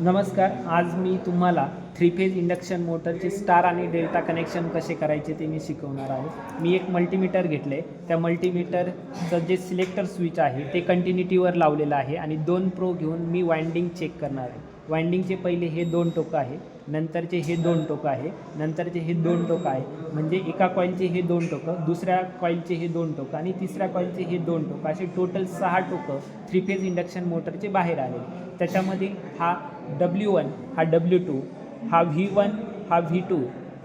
नमस्कार आज मी तुम्हाला थ्री फेज इंडक्शन मोटरचे स्टार आणि डेल्टा कनेक्शन कसे करायचे ते मी शिकवणार आहे. मी एक मल्टीमीटर घेतलं. आहे त्या मल्टीमीटरचं जे सिलेक्टर स्विच आहे ते कंटिन्युटीवर लावलेलं आहे आणि दोन प्रो घेऊन मी वाइंडिंग चेक करणार आहे. वाइंडिंगचे पहिले हे दोन टोकं आहे. नंतरचे हे दोन टोकं आहे. नंतरचे हे दोन टोकं आहे. म्हणजे एका कॉईलचे हे दोन टोकं दुसऱ्या कॉईलचे हे दोन टोकं आणि तिसऱ्या कॉईलचे हे दोन टोकं. असे टोटल सहा टोकं थ्री फेज इंडक्शन मोटरचे बाहेर आले त्याच्यामध्ये हा डब्ल्यू वन हा डब्ल्यू टू हा व्ही वन हा व्ही टू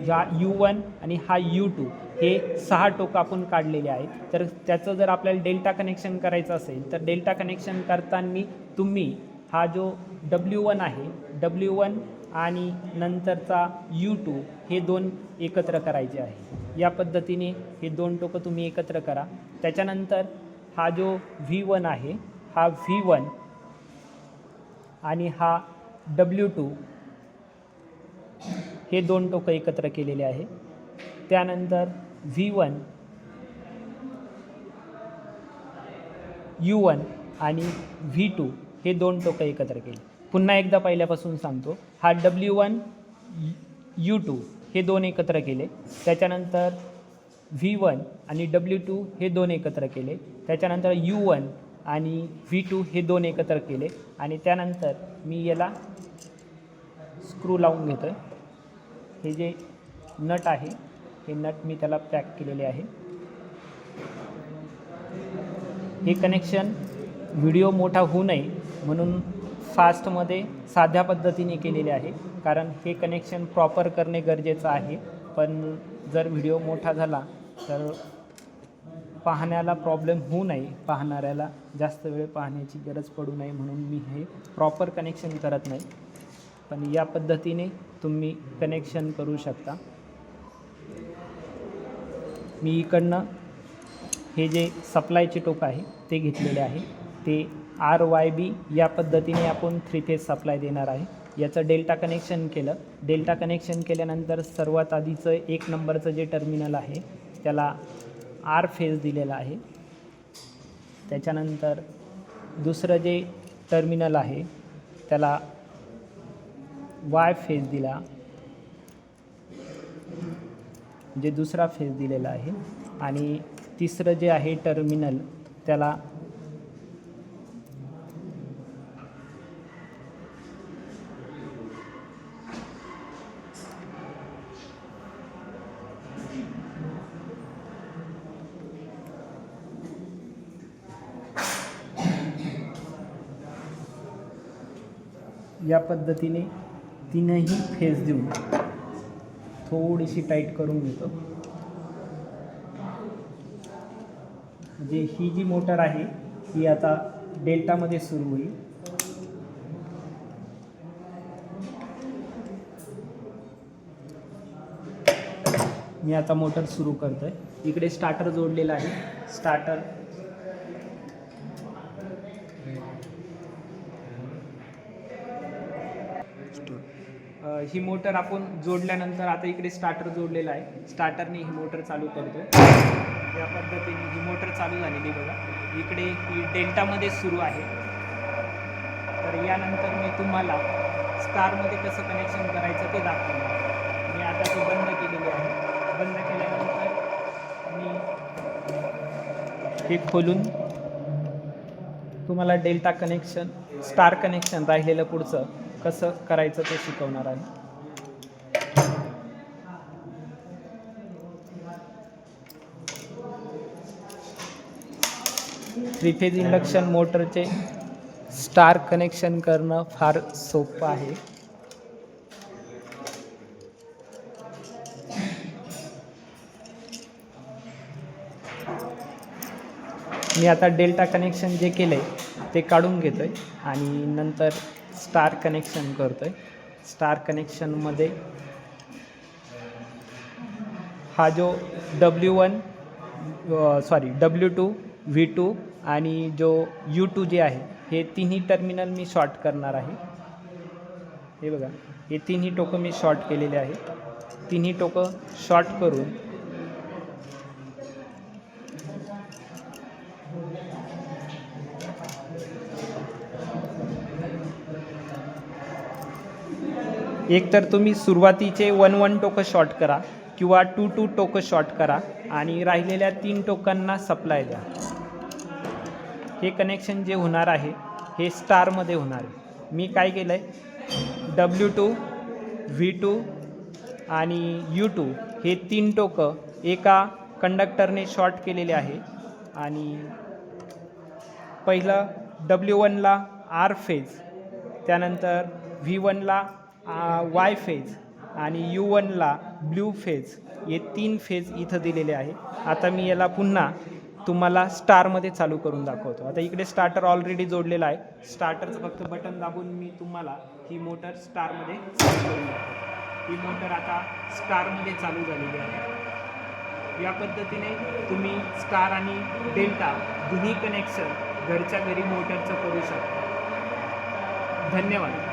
हा यू वन आणि हा यू टू हे सहा टोकं आपण काढलेले आहेत. तर त्याचं जर आपल्याला डेल्टा कनेक्शन करायचं असेल तर डेल्टा कनेक्शन करताना तुम्ही हा जो डब्ल्यू वन आहे डब्ल्यू वन आणि नंतरचा यू टू हे दोन एकत्र करायचे आहे. या पद्धतीने हे दोन टोकं तुम्ही एकत्र करा. त्याच्यानंतर हा जो व्ही वन आहे हा व्ही वन आणि हा डब्ल्यू टू हे दोन टोकं एकत्र केलेले आहे. त्यानंतर व्ही वन यू वन आणि व्ही टू हे दोन टोकं एकत्र केले. पुन्हा एकदा पहिल्यापासून सांगतो. हा डब्ल्यू वन यू टू हे दोन एकत्र केले. त्याच्यानंतर व्ही वन आणि डब्ल्यू टू हे दोन एकत्र केले. त्याच्यानंतर यू वन आणि व्ही टू हे दोन एकत्र केले. आणि त्यानंतर मी याला स्क्रू लावून घेतो आहे हे जे नट आहे हे नट मी त्याला पॅक केलेले आहे. हे कनेक्शन व्हिडिओ मोठा होऊ नये म्हणून फास्टमध्ये साध्या पद्धतीने केलेले आहे. कारण हे कनेक्शन प्रॉपर करणे गरजेचं आहे. पण जर व्हिडिओ मोठा झाला तर पाहण्याला प्रॉब्लेम होऊ नये. पाहणाऱ्याला जास्त वेळ पाहण्याची गरज पडू नये म्हणून मी हे प्रॉपर कनेक्शन करत नाही. पण या पद्धतीने तुम्ही कनेक्शन करू शकता. मी इकडनं हे जे सप्लायचे टोक आहे ते घेतलेले आहे. ते आर वाय बी या पद्धतीने आपण थ्री फेज सप्लाय देणार आहे. याचं डेल्टा कनेक्शन केलं. डेल्टा कनेक्शन केल्यानंतर सर्वात आधीचं एक नंबरचं जे टर्मिनल आहे त्याला आर फेज दिलेला आहे. त्याच्यानंतर दुसरं जे टर्मिनल आहे त्याला वाय फेज दिला. जे दुसरा फेज दिलेला आहे. आणि तिसरं जे आहे टर्मिनल त्याला या पद्धतीने तीनही फेज देऊन थोडीशी टाईट करून घेतो. म्हणजे ही जी मोटर आहे ही आता डेल्टामध्ये सुरू होईल. मी आता मोटर सुरू करतोय. इकडे स्टार्टर जोडलेला आहे. स्टार्टर ही मोटर आपण जोडल्यानंतर आता इकडे स्टार्टर जोडलेला आहे. स्टार्टरने ही मोटर चालू करतो. या पद्धतीने ही मोटर चालू झालेली बघा. इकडे ही डेल्टामध्ये सुरू आहे. तर यानंतर मी तुम्हाला स्टारमध्ये कसं कनेक्शन करायचं ते दाखवणार मी आता ती बंद केलेली आहे. बंद केल्यानंतर मी हे खोलून तुम्हाला डेल्टा कनेक्शन स्टार कनेक्शन राहिलेलं पुढचं. कसं करायचं ते शिकवणार आहे? थ्री फेज इंडक्शन मोटरचे स्टार कनेक्शन करणं फार सोपं आहे. मी आता डेल्टा कनेक्शन जे केलं आहे ते काढून घेतो आहे आणि नंतर स्टार कनेक्शन करतो आहे स्टार कनेक्शनमध्ये हा जो W one sorry W two V two आणि जो यू टू जे आहे हे तिन्ही टर्मिनल मी शॉर्ट करणार आहे. हे बघा हे तिन्ही टोकं मी शॉर्ट केलेले आहेत तिन्ही टोकं शॉर्ट करून एकतर तुम्ही सुरुवातीचे वन वन टोकं शॉर्ट करा किंवा टू टू टोकं शॉर्ट करा आणि राहिलेल्या तीन टोकांना सप्लाय द्या. हे कनेक्शन जे होणार आहे हे स्टारमध्ये होणार आहे. मी काय केलं आहे डब्ल्यू टू व्ही टू आणि यू टू हे तीन टोकं एका कंडक्टरने शॉर्ट केलेले आहे. आणि पहिलं डब्ल्यू वनला आर फेज त्यानंतर व्ही वनला वाय फेज आणि यू वनला ब्ल्यू फेज हे तीन फेज इथं दिलेले आहे. आता मी याला पुन्हा तुम्हाला स्टारमध्ये चालू करून दाखवतो. आता इकडे स्टार्टर ऑलरेडी जोडलेला आहे. स्टार्टरचं फक्त बटन दाबून मी तुम्हाला ही मोटर स्टारमध्ये चालू करून ही मोटर आता स्टारमध्ये चालू झालेली आहे. या पद्धतीने तुम्ही स्टार आणि डेल्टा दोन्ही कनेक्शन घरच्या घरी मोटरचं करू शकता. धन्यवाद.